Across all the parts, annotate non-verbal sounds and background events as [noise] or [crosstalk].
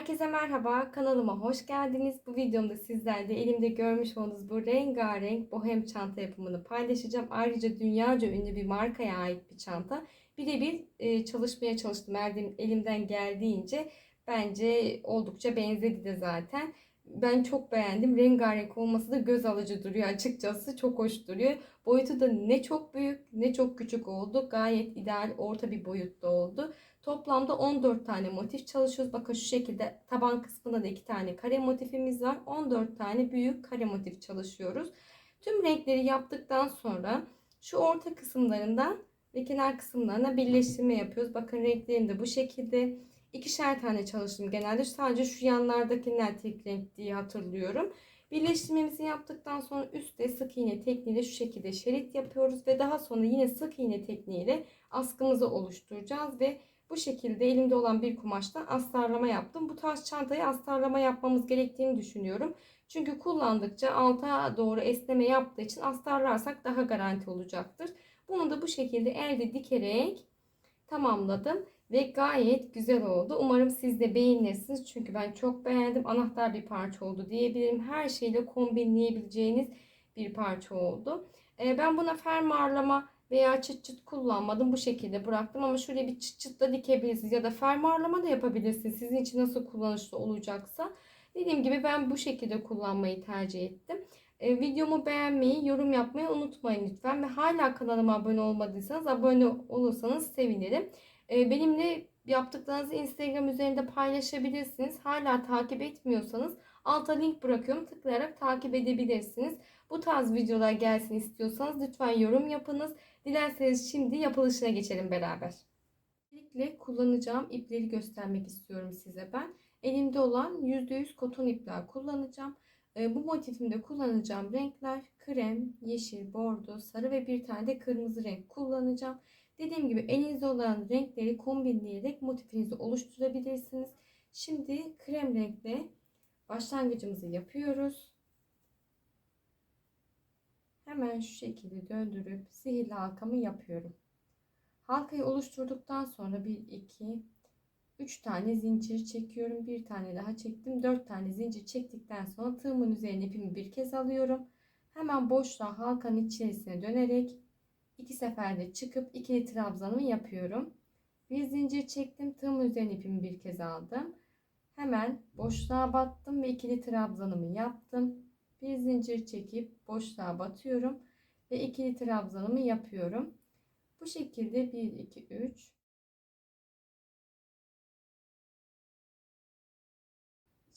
Herkese merhaba, kanalıma hoş geldiniz. Bu videomda sizlerle elimde görmüş olduğunuz bu rengarenk bohem çanta yapımını paylaşacağım. Ayrıca dünyaca ünlü bir markaya ait bir çanta. Birebir e, çalışmaya çalıştım elimden geldiğince. Bence oldukça benzedi de zaten. Ben çok beğendim. Rengarenk olması da göz alıcı duruyor açıkçası. Çok hoş duruyor. Boyutu da ne çok büyük ne çok küçük oldu. Gayet ideal orta bir boyutta oldu. Toplamda 14 tane motif çalışıyoruz. Bakın şu şekilde taban kısmında da 2 tane kare motifimiz var. 14 tane büyük kare motif çalışıyoruz. Tüm renkleri yaptıktan sonra şu orta kısımlarından ve kenar kısımlarına birleştirme yapıyoruz. Bakın renklerim de bu şekilde. İkişer tane çalıştım genelde. Sadece şu yanlardakiler tek renk diye hatırlıyorum. Birleştirmemizi yaptıktan sonra üstte sık iğne tekniğiyle şu şekilde şerit yapıyoruz ve daha sonra yine sık iğne tekniğiyle askımızı oluşturacağız ve bu şekilde elimde olan bir kumaştan astarlama yaptım. Bu tarz çantayı astarlama yapmamız gerektiğini düşünüyorum. Çünkü kullandıkça alta doğru esneme yaptığı için astarlarsak daha garanti olacaktır. Bunu da bu şekilde elde dikerek tamamladım ve gayet güzel oldu. Umarım siz de beğenirsiniz. Çünkü ben çok beğendim. Anahtar bir parça oldu diyebilirim. Her şeyle kombinleyebileceğiniz bir parça oldu. Ee, ben buna fermuarlama veya çıt çıt kullanmadım. Bu şekilde bıraktım ama şöyle bir çıt çıt da dikebilirsiniz ya da fermuarlama da yapabilirsiniz. Sizin için nasıl kullanışlı olacaksa. Dediğim gibi ben bu şekilde kullanmayı tercih ettim. E, videomu beğenmeyi, yorum yapmayı unutmayın lütfen. Ve hala kanalıma abone olmadıysanız abone olursanız sevinirim. E, benimle yaptıklarınızı Instagram üzerinde paylaşabilirsiniz. Hala takip etmiyorsanız alta link bırakıyorum. Tıklayarak takip edebilirsiniz. Bu tarz videolar gelsin istiyorsanız lütfen yorum yapınız. Dilerseniz şimdi yapılışına geçelim beraber. Öncelikle kullanacağım ipleri göstermek istiyorum size ben. Elimde olan %100 koton ipler kullanacağım. E, bu motifimde kullanacağım renkler krem, yeşil, bordo, sarı ve bir tane de kırmızı renk kullanacağım. Dediğim gibi elinizde olan renkleri kombinleyerek motifinizi oluşturabilirsiniz. Şimdi krem renkle başlangıcımızı yapıyoruz. Hemen şu şekilde döndürüp sihirli halkamı yapıyorum. Halkayı oluşturduktan sonra 1, 2, 3 tane zincir çekiyorum. Bir tane daha çektim. 4 tane zincir çektikten sonra tığımın üzerine ipimi bir kez alıyorum. Hemen boşluğa halkanın içerisine dönerek iki seferde çıkıp ikili trabzanımı yapıyorum. Bir zincir çektim. Tığımın üzerine ipimi bir kez aldım. Hemen boşluğa battım ve ikili trabzanımı yaptım. Bir zincir çekip boşluğa batıyorum ve ikili trabzanımı yapıyorum. Bu şekilde 1 2 3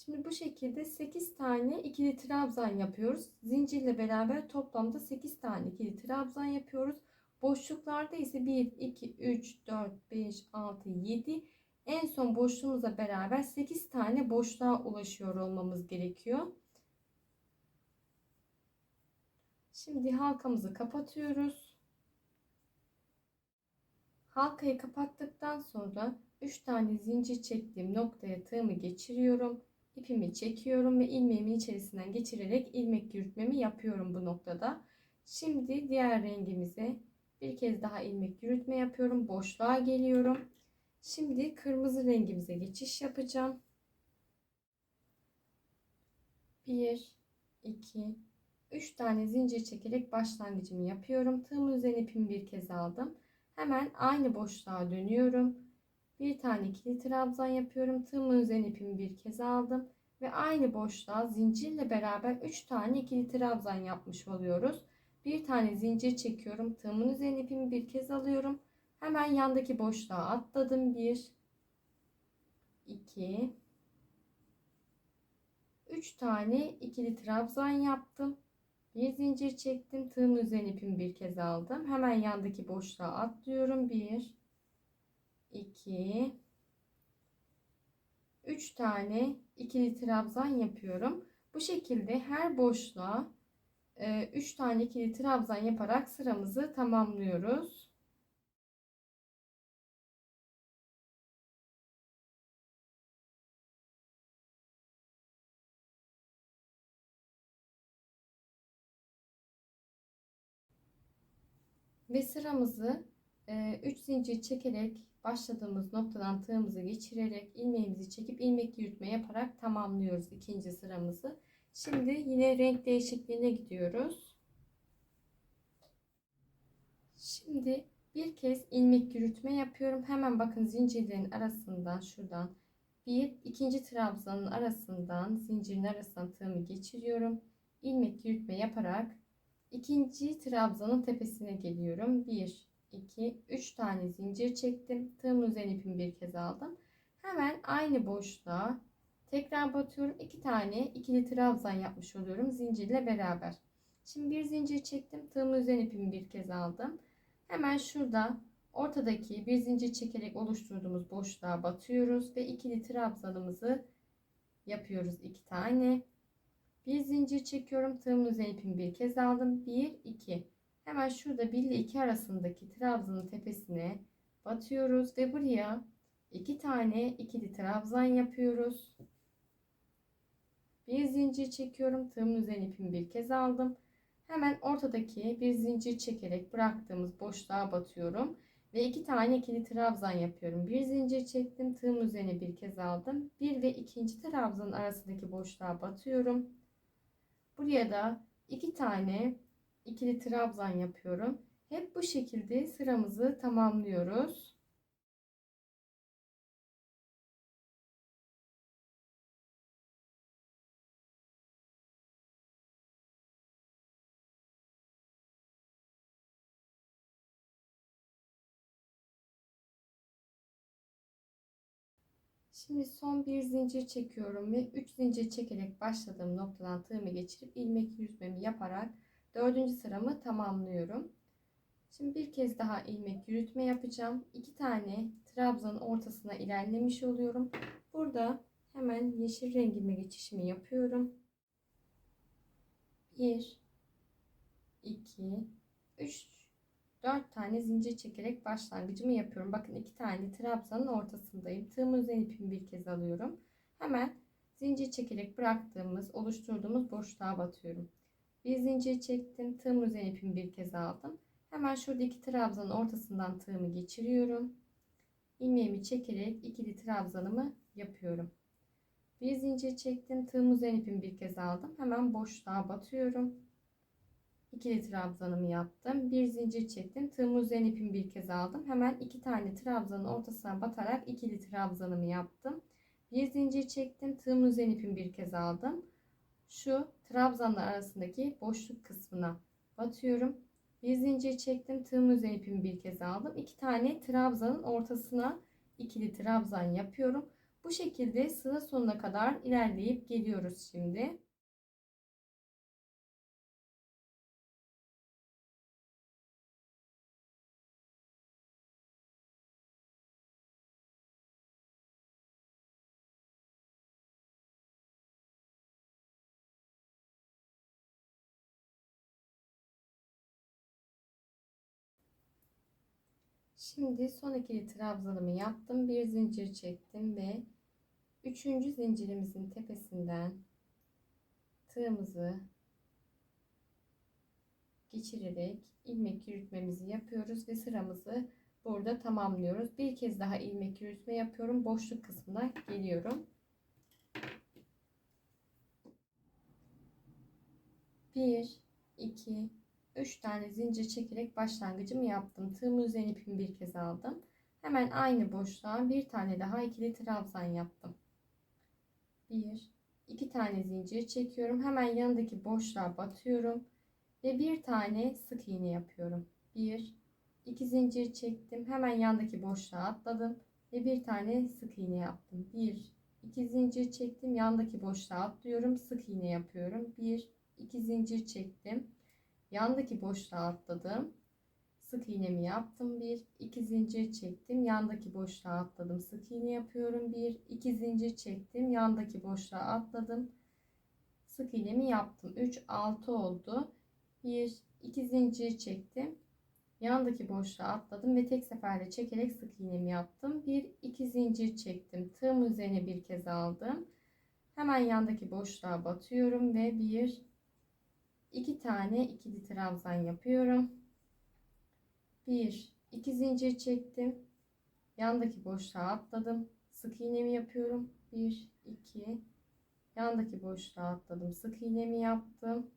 Şimdi bu şekilde 8 tane ikili trabzan yapıyoruz. Zincirle beraber toplamda 8 tane ikili trabzan yapıyoruz. Boşluklarda ise 1, 2, 3, 4, 5, 6, 7 en son boşluğumuzla beraber 8 tane boşluğa ulaşıyor olmamız gerekiyor. Şimdi halkamızı kapatıyoruz. Halkayı kapattıktan sonra 3 tane zincir çektiğim noktaya tığımı geçiriyorum ipimi çekiyorum ve ilmeğimin içerisinden geçirerek ilmek yürütmemi yapıyorum bu noktada. Şimdi diğer rengimize bir kez daha ilmek yürütme yapıyorum. Boşluğa geliyorum. Şimdi kırmızı rengimize geçiş yapacağım. 1 2 3 tane zincir çekerek başlangıcımı yapıyorum. Tığımın üzerine ipimi bir kez aldım. Hemen aynı boşluğa dönüyorum. Bir tane ikili trabzan yapıyorum. Tığımın üzerine ipimi bir kez aldım. Ve aynı boşluğa zincirle beraber 3 tane ikili trabzan yapmış oluyoruz. Bir tane zincir çekiyorum. Tığımın üzerine ipimi bir kez alıyorum. Hemen yandaki boşluğa atladım. 1 2 3 tane ikili trabzan yaptım. Bir zincir çektim. Tığımın üzerine ipimi bir kez aldım. Hemen yandaki boşluğa atlıyorum. 1 2 3 tane ikili trabzan yapıyorum. Bu şekilde her boşluğa 3 e, tane ikili trabzan yaparak sıramızı tamamlıyoruz. Ve sıramızı 3 zincir çekerek başladığımız noktadan tığımızı geçirerek ilmeğimizi çekip ilmek yürütme yaparak tamamlıyoruz ikinci sıramızı. Şimdi yine renk değişikliğine gidiyoruz. Şimdi bir kez ilmek yürütme yapıyorum. Hemen bakın zincirlerin arasından şuradan bir ikinci trabzanın arasından zincirin arasından tığımı geçiriyorum. İlmek yürütme yaparak ikinci trabzanın tepesine geliyorum. 1 2 3 tane zincir çektim. Tığımın üzerine ipimi bir kez aldım. Hemen aynı boşluğa tekrar batıyorum. 2 tane ikili trabzan yapmış oluyorum zincirle beraber. Şimdi bir zincir çektim. Tığımın üzerine ipimi bir kez aldım. Hemen şurada ortadaki bir zincir çekerek oluşturduğumuz boşluğa batıyoruz ve ikili trabzanımızı yapıyoruz. 2 tane. Bir zincir çekiyorum. Tığımın üzerine ipimi bir kez aldım. 1 2 Hemen şurada 1 ile 2 arasındaki trabzanın tepesine batıyoruz ve buraya iki tane ikili trabzan yapıyoruz. Bir zincir çekiyorum. Tığımın üzerine ipimi bir kez aldım. Hemen ortadaki bir zincir çekerek bıraktığımız boşluğa batıyorum. Ve iki tane ikili trabzan yapıyorum. Bir zincir çektim. Tığımın üzerine bir kez aldım. Bir ve ikinci trabzanın arasındaki boşluğa batıyorum. Buraya da iki tane ikili trabzan yapıyorum. Hep bu şekilde sıramızı tamamlıyoruz. Şimdi son bir zincir çekiyorum ve 3 zincir çekerek başladığım noktadan tığımı geçirip ilmek yürütmemi yaparak dördüncü sıramı tamamlıyorum. Şimdi bir kez daha ilmek yürütme yapacağım. 2 tane trabzanın ortasına ilerlemiş oluyorum. Burada hemen yeşil rengime geçişimi yapıyorum. 1 2 3 4 tane zincir çekerek başlangıcımı yapıyorum. Bakın 2 tane trabzanın ortasındayım. Tığımın üzerine ipimi bir kez alıyorum. Hemen zincir çekerek bıraktığımız, oluşturduğumuz boşluğa batıyorum. Bir zincir çektim. Tığımın üzerine ipimi bir kez aldım. Hemen şurada iki trabzanın ortasından tığımı geçiriyorum. İlmeğimi çekerek ikili trabzanımı yapıyorum. Bir zincir çektim. Tığımın üzerine ipimi bir kez aldım. Hemen boşluğa batıyorum ikili trabzanımı yaptım. Bir zincir çektim. Tığımın üzerine ipimi bir kez aldım. Hemen iki tane trabzanın ortasına batarak ikili trabzanımı yaptım. Bir zincir çektim. Tığımın üzerine ipimi bir kez aldım. Şu trabzanlar arasındaki boşluk kısmına batıyorum. Bir zincir çektim. Tığımın üzerine ipimi bir kez aldım. İki tane trabzanın ortasına ikili trabzan yapıyorum. Bu şekilde sıra sonuna kadar ilerleyip geliyoruz şimdi. Şimdi son ikili trabzanımı yaptım. Bir zincir çektim ve üçüncü zincirimizin tepesinden tığımızı geçirerek ilmek yürütmemizi yapıyoruz ve sıramızı burada tamamlıyoruz. Bir kez daha ilmek yürütme yapıyorum. Boşluk kısmına geliyorum. Bir, iki, 3 tane zincir çekerek başlangıcımı yaptım. Tığımın üzerine ipimi bir kez aldım. Hemen aynı boşluğa bir tane daha ikili trabzan yaptım. 1 2 tane zincir çekiyorum. Hemen yanındaki boşluğa batıyorum ve bir tane sık iğne yapıyorum. 1 2 zincir çektim. Hemen yandaki boşluğa atladım ve bir tane sık iğne yaptım. 1 2 zincir çektim. Yandaki boşluğa atlıyorum. Sık iğne yapıyorum. 1 2 zincir çektim. Yandaki boşluğa atladım. Sık iğnemi yaptım. Bir, iki zincir çektim. Yandaki boşluğa atladım. Sık iğne yapıyorum. Bir, iki zincir çektim. Yandaki boşluğa atladım. Sık iğnemi yaptım. 3, 6 oldu. Bir, iki zincir çektim. Yandaki boşluğa atladım ve tek seferde çekerek sık iğnemi yaptım. Bir, iki zincir çektim. Tığım üzerine bir kez aldım. Hemen yandaki boşluğa batıyorum ve bir, 2 tane ikili trabzan yapıyorum. 1 2 zincir çektim. Yandaki boşluğa atladım. Sık iğnemi yapıyorum. 1 2 Yandaki boşluğa atladım. Sık iğnemi yaptım.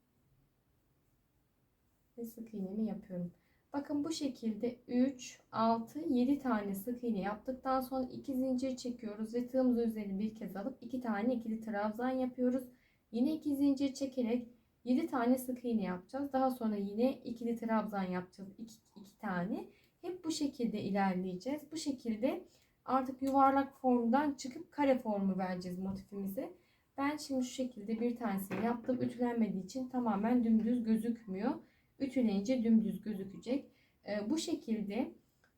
Ve sık iğnemi yapıyorum. Bakın bu şekilde 3, 6, 7 tane sık iğne yaptıktan sonra 2 zincir çekiyoruz ve tığımızın üzerine bir kez alıp 2 tane ikili trabzan yapıyoruz. Yine 2 zincir çekerek 7 tane sık iğne yapacağız. Daha sonra yine ikili trabzan yapacağız. 2, 2 tane. Hep bu şekilde ilerleyeceğiz. Bu şekilde artık yuvarlak formdan çıkıp kare formu vereceğiz motifimize. Ben şimdi şu şekilde bir tanesini yaptım. Ütülenmediği için tamamen dümdüz gözükmüyor. Ütüleyince dümdüz gözükecek. Ee, bu şekilde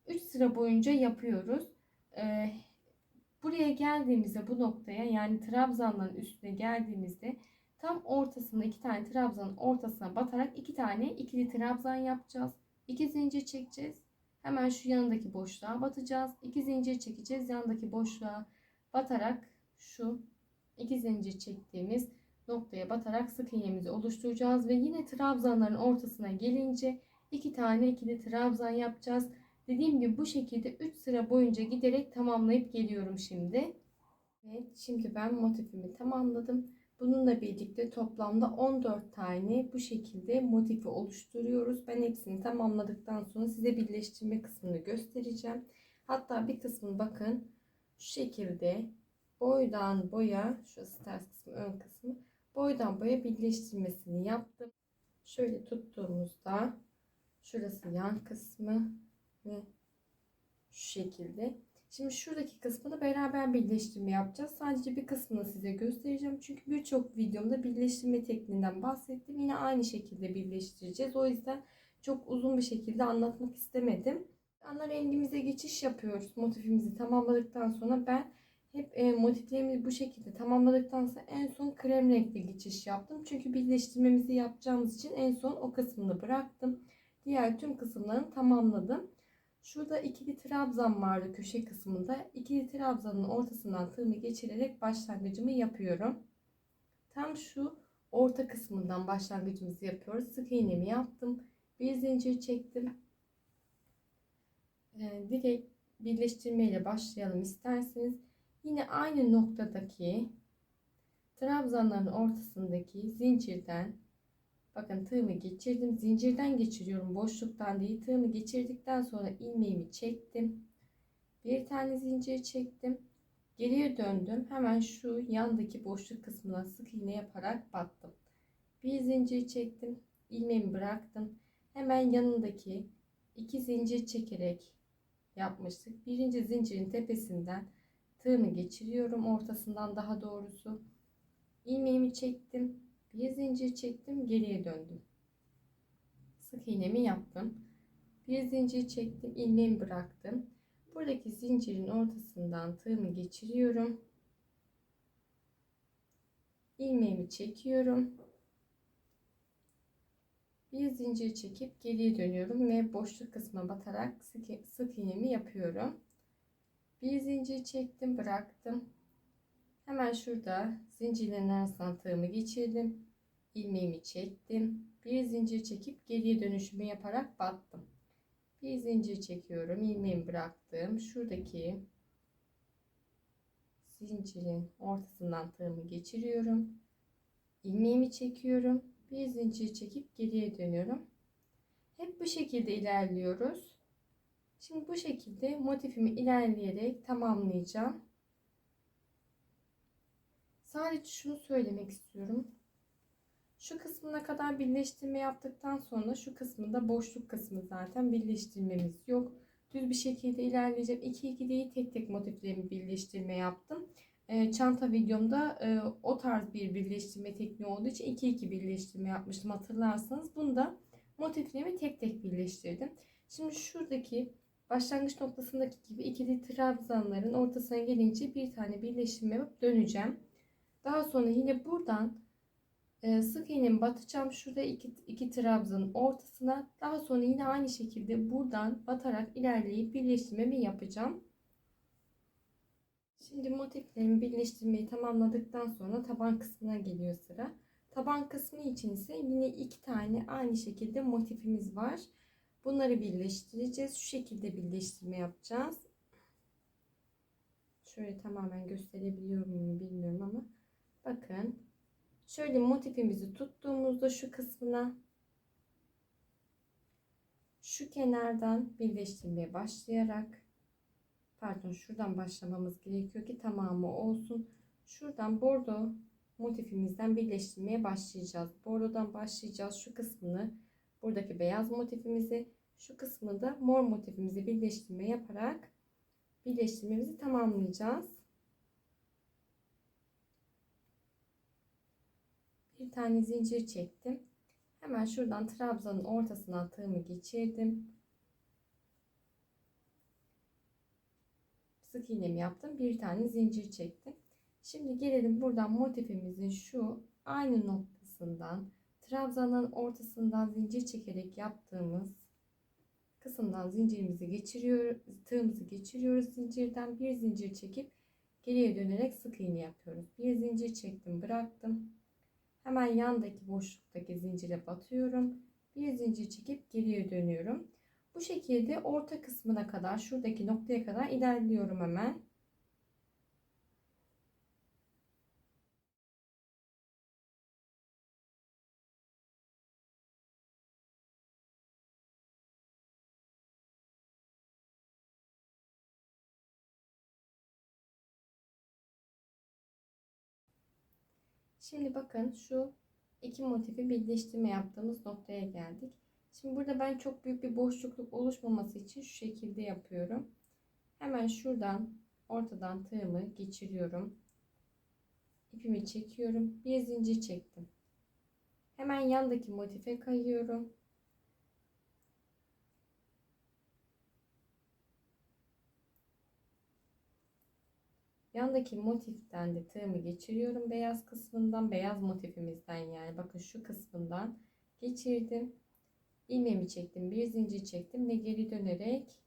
3 sıra boyunca yapıyoruz. Ee, buraya geldiğimizde bu noktaya yani trabzanların üstüne geldiğimizde tam ortasında iki tane trabzanın ortasına batarak iki tane ikili trabzan yapacağız. İki zincir çekeceğiz. Hemen şu yanındaki boşluğa batacağız. İki zincir çekeceğiz. Yanındaki boşluğa batarak şu iki zincir çektiğimiz noktaya batarak sık iğnemizi oluşturacağız ve yine trabzanların ortasına gelince iki tane ikili trabzan yapacağız. Dediğim gibi bu şekilde 3 sıra boyunca giderek tamamlayıp geliyorum şimdi. Evet şimdi ben motifimi tamamladım. Bununla birlikte toplamda 14 tane bu şekilde motifi oluşturuyoruz. Ben hepsini tamamladıktan sonra size birleştirme kısmını göstereceğim. Hatta bir kısmını bakın şu şekilde boydan boya şurası ters kısmı ön kısmı boydan boya birleştirmesini yaptım. Şöyle tuttuğumuzda şurası yan kısmı ve şu şekilde. Şimdi şuradaki kısmını beraber birleştirme yapacağız. Sadece bir kısmını size göstereceğim. Çünkü birçok videomda birleştirme tekniğinden bahsettim. Yine aynı şekilde birleştireceğiz. O yüzden çok uzun bir şekilde anlatmak istemedim. Ana rengimize geçiş yapıyoruz. Motifimizi tamamladıktan sonra ben hep e, motiflerimizi bu şekilde tamamladıktan sonra en son krem renkli geçiş yaptım. Çünkü birleştirmemizi yapacağımız için en son o kısmını bıraktım. Diğer tüm kısımlarını tamamladım. Şurada ikili trabzan vardı köşe kısmında. İkili trabzanın ortasından tığımı geçirerek başlangıcımı yapıyorum. Tam şu orta kısmından başlangıcımızı yapıyoruz. Sık iğnemi yaptım. Bir zincir çektim. Ee, direkt birleştirme başlayalım isterseniz. Yine aynı noktadaki trabzanların ortasındaki zincirden bakın tığımı geçirdim. Zincirden geçiriyorum. Boşluktan değil. Tığımı geçirdikten sonra ilmeğimi çektim. Bir tane zincir çektim. Geriye döndüm. Hemen şu yandaki boşluk kısmına sık iğne yaparak battım. Bir zincir çektim. ilmeğimi bıraktım. Hemen yanındaki iki zincir çekerek yapmıştık. Birinci zincirin tepesinden tığımı geçiriyorum ortasından daha doğrusu ilmeğimi çektim bir zincir çektim geriye döndüm. Sık iğnemi yaptım. Bir zincir çektim ilmeğimi bıraktım. Buradaki zincirin ortasından tığımı geçiriyorum. İlmeğimi çekiyorum. Bir zincir çekip geriye dönüyorum ve boşluk kısmına batarak sık, sık iğnemi yapıyorum. Bir zincir çektim bıraktım hemen şurada zincirlerin arasından tığımı geçirdim. İlmeğimi çektim. Bir zincir çekip geriye dönüşümü yaparak battım. Bir zincir çekiyorum ilmeğimi bıraktım. Şuradaki zincirin ortasından tığımı geçiriyorum. İlmeğimi çekiyorum. Bir zincir çekip geriye dönüyorum. Hep bu şekilde ilerliyoruz. Şimdi bu şekilde motifimi ilerleyerek tamamlayacağım. Sadece şunu söylemek istiyorum. Şu kısmına kadar birleştirme yaptıktan sonra şu kısmında boşluk kısmı zaten birleştirmemiz yok. Düz bir şekilde ilerleyeceğim. 2 2 değil tek tek motiflerimi birleştirme yaptım. Ee, çanta videomda e, o tarz bir birleştirme tekniği olduğu için 2 2 birleştirme yapmıştım hatırlarsanız. Bunda motiflerimi tek tek birleştirdim. Şimdi şuradaki başlangıç noktasındaki gibi ikili trabzanların ortasına gelince bir tane birleştirme yapıp döneceğim. Daha sonra yine buradan e, sık iğnemi batacağım. Şurada iki, iki trabzanın ortasına. Daha sonra yine aynı şekilde buradan batarak ilerleyip birleştirmemi yapacağım. Şimdi motiflerimi birleştirmeyi tamamladıktan sonra taban kısmına geliyor sıra. Taban kısmı için ise yine iki tane aynı şekilde motifimiz var. Bunları birleştireceğiz. Şu şekilde birleştirme yapacağız. Şöyle tamamen gösterebiliyor muyum bilmiyorum ama bakın şöyle motifimizi tuttuğumuzda şu kısmına şu kenardan birleştirmeye başlayarak pardon şuradan başlamamız gerekiyor ki tamamı olsun. Şuradan bordo motifimizden birleştirmeye başlayacağız. Bordodan başlayacağız. Şu kısmını buradaki beyaz motifimizi şu kısmını da mor motifimizi birleştirme yaparak birleştirmemizi tamamlayacağız. Bir tane zincir çektim. Hemen şuradan trabzanın ortasına tığımı geçirdim. Sık iğnemi yaptım. Bir tane zincir çektim. Şimdi gelelim buradan motifimizin şu aynı noktasından trabzanın ortasından zincir çekerek yaptığımız kısımdan zincirimizi geçiriyoruz, tığımızı geçiriyoruz zincirden bir zincir çekip geriye dönerek sık iğne yapıyoruz. Bir zincir çektim, bıraktım. Hemen yandaki boşluktaki zincire batıyorum. Bir zincir çekip geriye dönüyorum. Bu şekilde orta kısmına kadar, şuradaki noktaya kadar ilerliyorum hemen. Şimdi bakın şu iki motifi birleştirme yaptığımız noktaya geldik. Şimdi burada ben çok büyük bir boşlukluk oluşmaması için şu şekilde yapıyorum. Hemen şuradan ortadan tığımı geçiriyorum. İpimi çekiyorum. Bir zincir çektim. Hemen yandaki motife kayıyorum. Yandaki motiften de tığımı geçiriyorum beyaz kısmından beyaz motifimizden yani. Bakın şu kısmından geçirdim. İlmeğimi çektim bir zincir çektim ve geri dönerek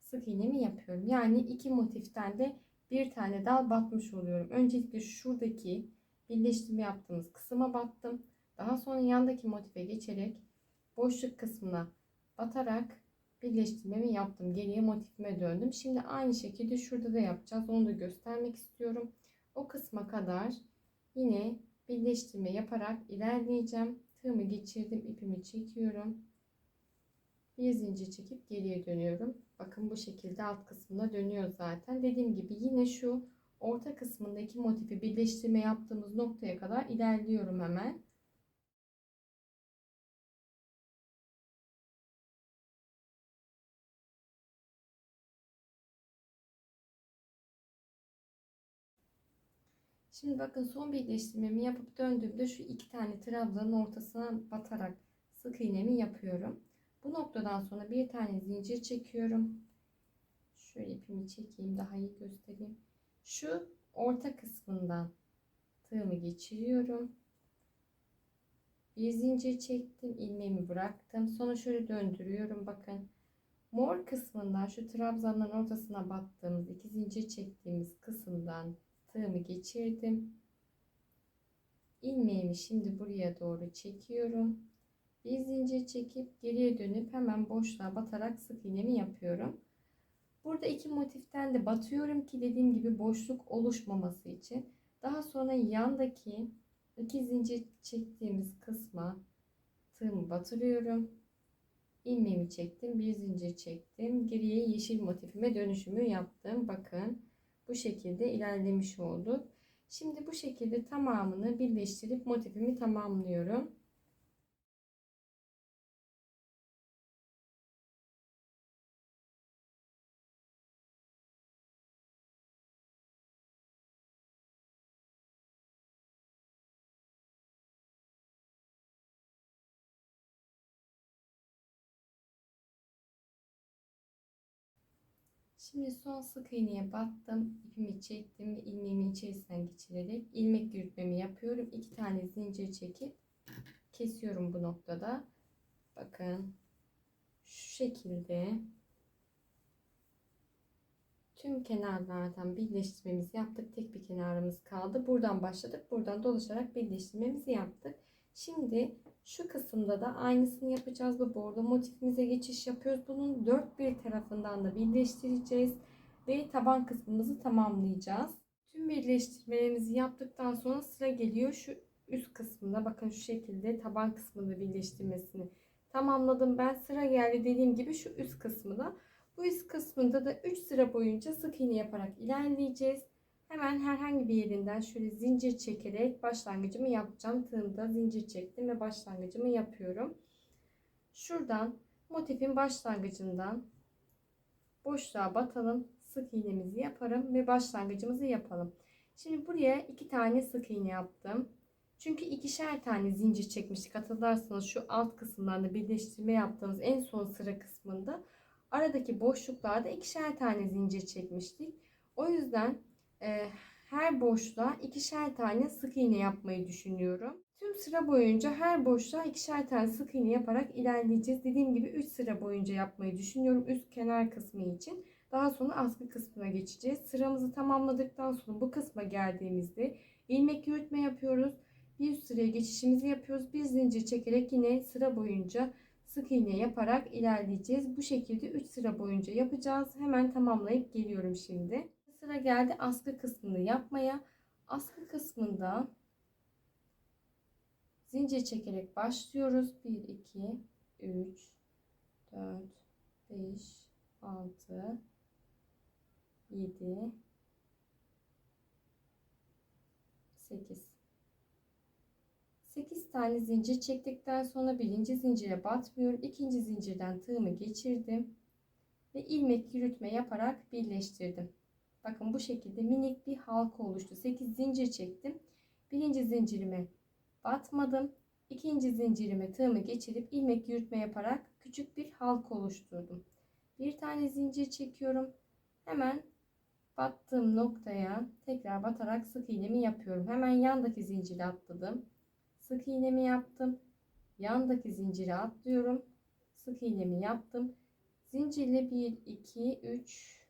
sık iğnemi yapıyorum. Yani iki motiften de bir tane dal batmış oluyorum. Öncelikle şuradaki birleştirme yaptığımız kısma battım daha sonra yandaki motife geçerek boşluk kısmına batarak birleştirmemi yaptım. Geriye motifime döndüm. Şimdi aynı şekilde şurada da yapacağız. Onu da göstermek istiyorum. O kısma kadar yine birleştirme yaparak ilerleyeceğim. Tığımı geçirdim. ipimi çekiyorum. Bir zincir çekip geriye dönüyorum. Bakın bu şekilde alt kısmına dönüyor zaten. Dediğim gibi yine şu orta kısmındaki motifi birleştirme yaptığımız noktaya kadar ilerliyorum hemen. Şimdi bakın son birleştirmemi yapıp döndüğümde şu iki tane trabzanın ortasına batarak sık iğnemi yapıyorum. Bu noktadan sonra bir tane zincir çekiyorum. Şöyle ipimi çekeyim daha iyi göstereyim. Şu orta kısmından tığımı geçiriyorum. Bir zincir çektim, ilmeğimi bıraktım. Sonra şöyle döndürüyorum bakın. Mor kısmından şu trabzanın ortasına battığımız iki zincir çektiğimiz kısımdan tığımı geçirdim. ilmeğimi şimdi buraya doğru çekiyorum. Bir zincir çekip geriye dönüp hemen boşluğa batarak sık iğnemi yapıyorum. Burada iki motiften de batıyorum ki dediğim gibi boşluk oluşmaması için. Daha sonra yandaki iki zincir çektiğimiz kısma tığımı batırıyorum. ilmeğimi çektim, bir zincir çektim. Geriye yeşil motifime dönüşümü yaptım. Bakın bu şekilde ilerlemiş olduk. Şimdi bu şekilde tamamını birleştirip motifimi tamamlıyorum. Şimdi son sık iğneye battım. ipimi çektim ve ilmeğimin içerisinden geçirerek ilmek yürütmemi yapıyorum. İki tane zincir çekip kesiyorum bu noktada. Bakın şu şekilde tüm kenarlardan birleştirmemizi yaptık. Tek bir kenarımız kaldı. Buradan başladık. Buradan dolaşarak birleştirmemizi yaptık. Şimdi şu kısımda da aynısını yapacağız. Bu bordo motifimize geçiş yapıyoruz. Bunun dört bir tarafından da birleştireceğiz. Ve taban kısmımızı tamamlayacağız. Tüm birleştirmelerimizi yaptıktan sonra sıra geliyor şu üst kısmına. Bakın şu şekilde taban kısmını birleştirmesini tamamladım. Ben sıra geldi dediğim gibi şu üst kısmına. Bu üst kısmında da 3 sıra boyunca sık iğne yaparak ilerleyeceğiz. Hemen herhangi bir yerinden şöyle zincir çekerek başlangıcımı yapacağım. Tığımda zincir çektim ve başlangıcımı yapıyorum. Şuradan motifin başlangıcından boşluğa batalım. Sık iğnemizi yaparım ve başlangıcımızı yapalım. Şimdi buraya iki tane sık iğne yaptım. Çünkü ikişer tane zincir çekmiştik. Hatırlarsanız şu alt kısımlarda birleştirme yaptığımız en son sıra kısmında aradaki boşluklarda ikişer tane zincir çekmiştik. O yüzden e, her boşluğa ikişer tane sık iğne yapmayı düşünüyorum. Tüm sıra boyunca her boşluğa ikişer tane sık iğne yaparak ilerleyeceğiz. Dediğim gibi 3 sıra boyunca yapmayı düşünüyorum üst kenar kısmı için. Daha sonra askı kısmına geçeceğiz. Sıramızı tamamladıktan sonra bu kısma geldiğimizde ilmek yürütme yapıyoruz. Bir üst sıraya geçişimizi yapıyoruz. Bir zincir çekerek yine sıra boyunca sık iğne yaparak ilerleyeceğiz. Bu şekilde 3 sıra boyunca yapacağız. Hemen tamamlayıp geliyorum şimdi. Sıra geldi askı kısmını yapmaya. Askı kısmında zincir çekerek başlıyoruz. 1 2 3 4 5 6 7 8 8 tane zincir çektikten sonra birinci zincire batmıyorum. ikinci zincirden tığımı geçirdim. Ve ilmek yürütme yaparak birleştirdim. Bakın bu şekilde minik bir halka oluştu. 8 zincir çektim. Birinci zincirime batmadım. ikinci zincirime tığımı geçirip ilmek yürütme yaparak küçük bir halka oluşturdum. Bir tane zincir çekiyorum. Hemen battığım noktaya tekrar batarak sık iğnemi yapıyorum. Hemen yandaki zinciri atladım. Sık iğnemi yaptım. Yandaki zinciri atlıyorum. Sık iğnemi yaptım. Zincirle 1 2 3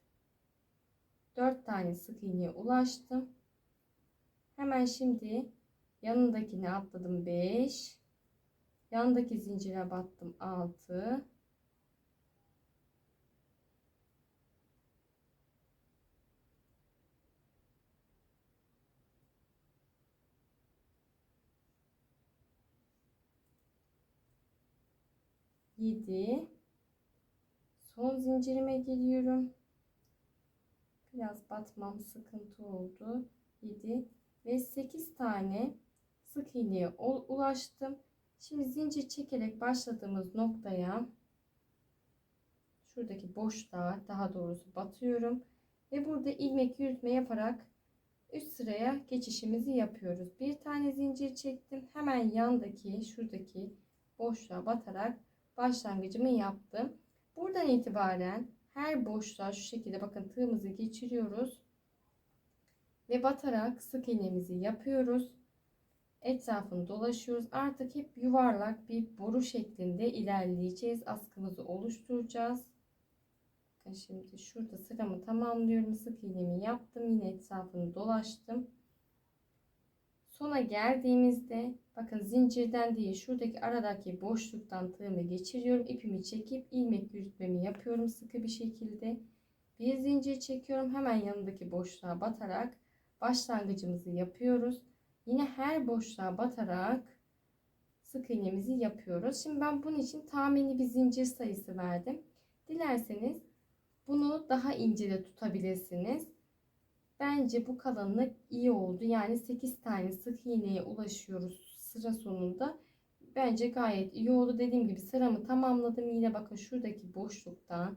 4 tane sık iğneye ulaştım. Hemen şimdi yanındakine atladım 5. Yandaki zincire battım 6. Yedi. Son zincirime geliyorum. Biraz batmam sıkıntı oldu. 7 ve 8 tane sık iğneye ulaştım. Şimdi zincir çekerek başladığımız noktaya şuradaki boşluğa daha doğrusu batıyorum ve burada ilmek yürütme yaparak üst sıraya geçişimizi yapıyoruz. Bir tane zincir çektim. Hemen yandaki şuradaki boşluğa batarak başlangıcımı yaptım. Buradan itibaren her boşluğa şu şekilde bakın tığımızı geçiriyoruz. Ve batarak sık iğnemizi yapıyoruz. Etrafını dolaşıyoruz. Artık hep yuvarlak bir boru şeklinde ilerleyeceğiz. Askımızı oluşturacağız. Bakın şimdi şurada sıramı tamamlıyorum. Sık iğnemi yaptım. Yine etrafını dolaştım. Sona geldiğimizde bakın zincirden değil şuradaki aradaki boşluktan tığımı geçiriyorum. ipimi çekip ilmek yürütmemi yapıyorum sıkı bir şekilde. Bir zincir çekiyorum. Hemen yanındaki boşluğa batarak başlangıcımızı yapıyoruz. Yine her boşluğa batarak sık iğnemizi yapıyoruz. Şimdi ben bunun için tahmini bir zincir sayısı verdim. Dilerseniz bunu daha ince de tutabilirsiniz. Bence bu kalınlık iyi oldu. Yani 8 tane sık iğneye ulaşıyoruz sıra sonunda. Bence gayet iyi oldu. Dediğim gibi sıramı tamamladım. Yine bakın şuradaki boşluktan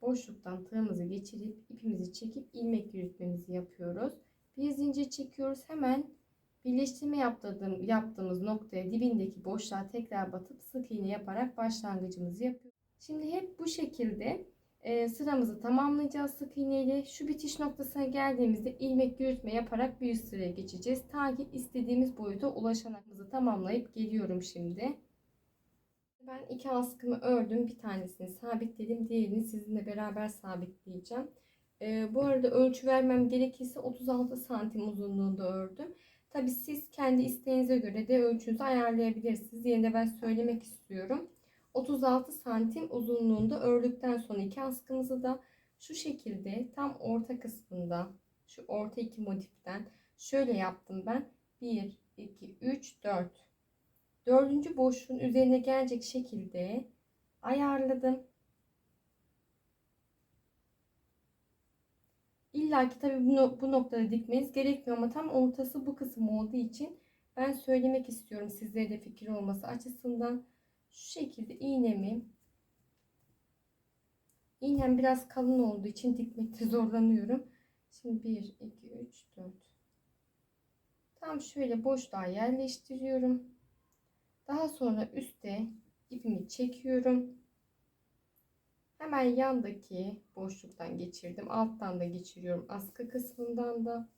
boşluktan tığımızı geçirip ipimizi çekip ilmek yürütmemizi yapıyoruz. Bir zincir çekiyoruz. Hemen birleştirme yaptığım, yaptığımız noktaya dibindeki boşluğa tekrar batıp sık iğne yaparak başlangıcımızı yapıyoruz. Şimdi hep bu şekilde e, sıramızı tamamlayacağız sık iğne ile. Şu bitiş noktasına geldiğimizde ilmek yürütme yaparak bir üst sıraya geçeceğiz. Ta ki istediğimiz boyuta ulaşanımızı tamamlayıp geliyorum şimdi. Ben iki askımı ördüm. Bir tanesini sabitledim. Diğerini sizinle beraber sabitleyeceğim. E, bu arada ölçü vermem gerekirse 36 santim uzunluğunda ördüm. Tabi siz kendi isteğinize göre de ölçünüzü ayarlayabilirsiniz. Yine de ben söylemek istiyorum. 36 santim uzunluğunda ördükten sonra iki askımızı da şu şekilde tam orta kısmında şu orta iki motiften şöyle yaptım ben. 1, 2, 3, 4. Dördüncü boşluğun üzerine gelecek şekilde ayarladım. İlla ki tabii bu, bu noktada dikmeniz gerekmiyor ama tam ortası bu kısım olduğu için ben söylemek istiyorum sizlere de fikir olması açısından. Şu şekilde iğnemi İğnem biraz kalın olduğu için dikmekte [laughs] zorlanıyorum. Şimdi 1, 2, 3, 4. Tam şöyle boşluğa yerleştiriyorum. Daha sonra üste ipimi çekiyorum. Hemen yandaki boşluktan geçirdim. Alttan da geçiriyorum. Askı kısmından da.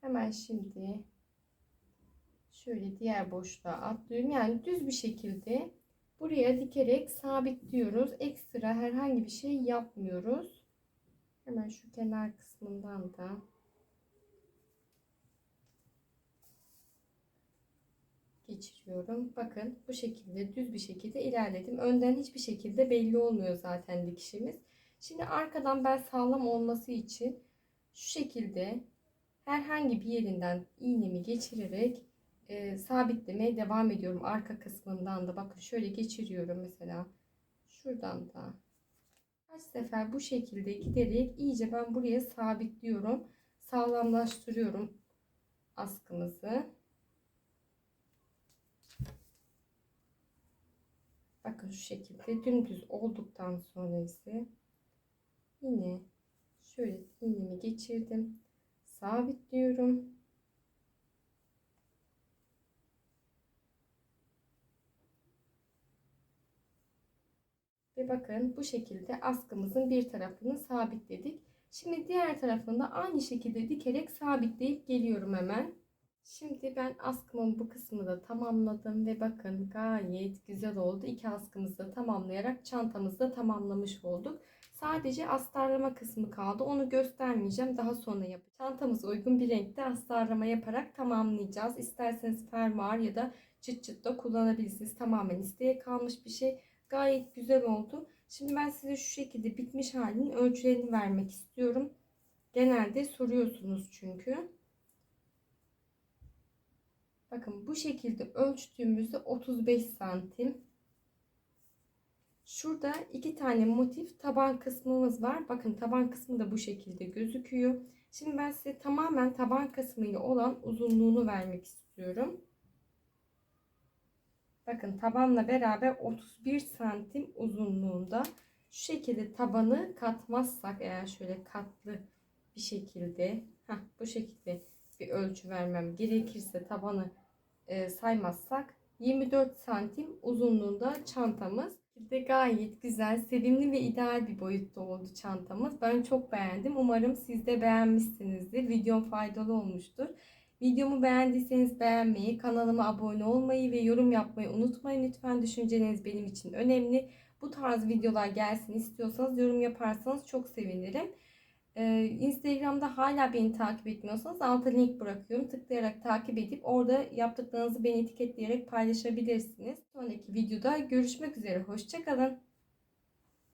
Hemen şimdi şöyle diğer boşluğa atlıyorum. Yani düz bir şekilde buraya dikerek sabitliyoruz. Ekstra herhangi bir şey yapmıyoruz. Hemen şu kenar kısmından da geçiriyorum. Bakın bu şekilde düz bir şekilde ilerledim. Önden hiçbir şekilde belli olmuyor zaten dikişimiz. Şimdi arkadan ben sağlam olması için şu şekilde herhangi bir yerinden iğnemi geçirerek e, sabitlemeye devam ediyorum. Arka kısmından da bakın şöyle geçiriyorum mesela. Şuradan da kaç sefer bu şekilde giderek iyice ben buraya sabitliyorum. Sağlamlaştırıyorum askımızı. Bakın şu şekilde dümdüz olduktan sonra ise yine şöyle iğnemi geçirdim. Sabitliyorum. Ve bakın bu şekilde askımızın bir tarafını sabitledik. Şimdi diğer tarafında aynı şekilde dikerek sabitleyip geliyorum hemen. Şimdi ben askımın bu kısmını da tamamladım ve bakın gayet güzel oldu. İki askımızı da tamamlayarak çantamızı da tamamlamış olduk. Sadece astarlama kısmı kaldı. Onu göstermeyeceğim. Daha sonra yapacağım. Çantamıza uygun bir renkte astarlama yaparak tamamlayacağız. İsterseniz fermuar ya da çıt çıt da kullanabilirsiniz. Tamamen isteğe kalmış bir şey. Gayet güzel oldu. Şimdi ben size şu şekilde bitmiş halinin ölçülerini vermek istiyorum. Genelde soruyorsunuz çünkü. Bakın bu şekilde ölçtüğümüzde 35 santim. Şurada iki tane motif taban kısmımız var. Bakın taban kısmı da bu şekilde gözüküyor. Şimdi ben size tamamen taban kısmıyla olan uzunluğunu vermek istiyorum. Bakın tabanla beraber 31 santim uzunluğunda. Şu şekilde tabanı katmazsak eğer şöyle katlı bir şekilde heh, bu şekilde bir ölçü vermem gerekirse tabanı e, saymazsak 24 santim uzunluğunda çantamız. De gayet güzel, sevimli ve ideal bir boyutta oldu çantamız. Ben çok beğendim. Umarım siz de beğenmişsinizdir. Videom faydalı olmuştur. Videomu beğendiyseniz beğenmeyi, kanalıma abone olmayı ve yorum yapmayı unutmayın. Lütfen düşünceleriniz benim için önemli. Bu tarz videolar gelsin istiyorsanız yorum yaparsanız çok sevinirim. Ee, Instagram'da hala beni takip etmiyorsanız alta link bırakıyorum. Tıklayarak takip edip orada yaptıklarınızı beni etiketleyerek paylaşabilirsiniz. Sonraki videoda görüşmek üzere. Hoşçakalın.